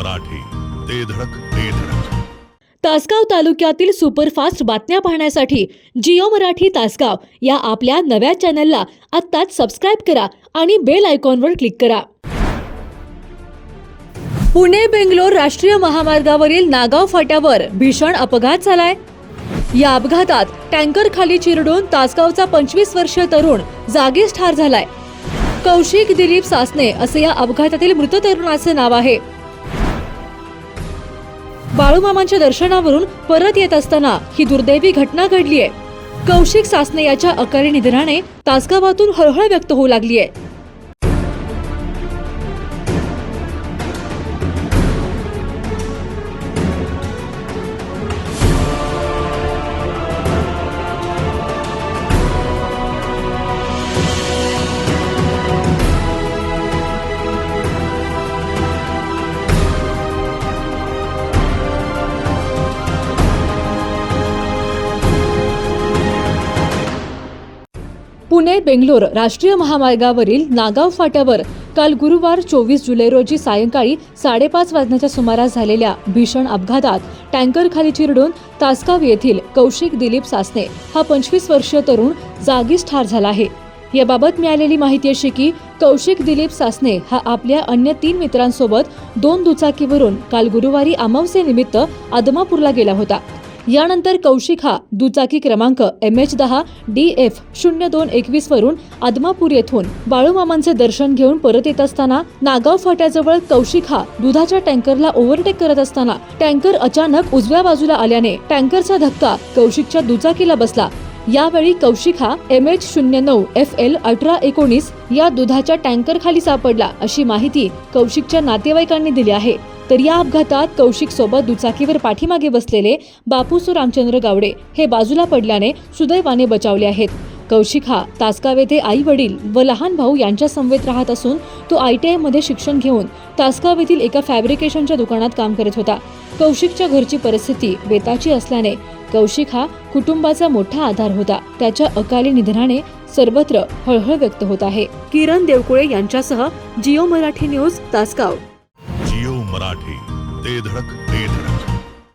मराठी. ते धडक ते धडक. तासगाव तालुक्यातील सुपरफास्ट बातम्या पाहण्यासाठी जिओ मराठी तासगाव या आपल्या नव्या चॅनलला आत्ताच सबस्क्राईब करा आणि बेल आयकॉनवर क्लिक करा. पुणे बेंगलोर राष्ट्रीय महामार्गावरील नागाव फाट्यावर भीषण अपघात झालाय. या अपघातात टँकर खाली चिरडून तासगावचा पंचवीस वर्षीय तरुण जागीच ठार झालाय. कौशिक दिलीप सासने असे या अपघातातील मृत तरुणाचे नाव आहे. बाळूमामांच्या दर्शनावरून परत येत असताना ही दुर्दैवी घटना घडलीय. कौशिक सासने याच्या अकाली निधनाने तासगावातून हळहळ व्यक्त होऊ लागलीय. पुणे बेंगलोर राष्ट्रीय महामार्गावरील नागाव फाट्यावर काल गुरुवार चोवीस जुलै रोजी सायंकाळी साडेपाच वाजण्याच्या सुमारास झालेल्या भीषण अपघातात टँकर खाली चिरडून तासगाव येथील कौशिक दिलीप सासने हा पंचवीस वर्षीय तरुण जागीच ठार झाला आहे. याबाबत मिळालेली माहिती अशी की कौशिक दिलीप सासने हा आपल्या अन्य तीन मित्रांसोबत दोन दुचाकीवरून काल गुरुवारी अमावस्येनिमित्त आदमापूरला गेला होता. यानंतर कौशिक हा दुचाकी क्रमांक एम एच दहा डी एफ शून्य दोन एकवीस वरून आदमापूर येथून बाळूमामांचे दर्शन घेऊन परत येत असताना नागाव फाट्याजवळ कौशिक हा दुधाच्या टँकरला ओव्हरटेक करत असताना टँकर अचानक उजव्या बाजूला आल्याने टँकरचा धक्का कौशिकच्या दुचाकीला बसला. यावेळी कौशिक हा एम एच शून्य नऊ एफ एल अठरा एकोणीस या दुधाच्या टँकर खाली सापडला अशी माहिती कौशिकच्या नातेवाईकांनी दिली आहे. तर या अपघातात कौशिक सोबत दुचाकीवर पाठीमागे बसलेले बापूसू रामचंद्र गावडे हे बाजूला पडल्याने सुदैवाने बचावले आहेत. कौशिक हा तासगाव येथे आई वडील व लहान भाऊ यांच्या समवेत राहत असून तो आय टी मध्ये शिक्षण घेऊन तासगाव येथील एका फॅब्रिकेशनच्या दुकानात काम करत होता. कौशिकच्या घरची परिस्थिती बेताची असल्याने कौशिक हा कुटुंबाचा मोठा आधार होता. त्याच्या अकाली निधनाने सर्वत्र हळहळ व्यक्त होत आहे. किरण देवकुळे यांच्यासह जिओ मराठी न्यूज तासगाव. मराठी. ते धडक ते धडक.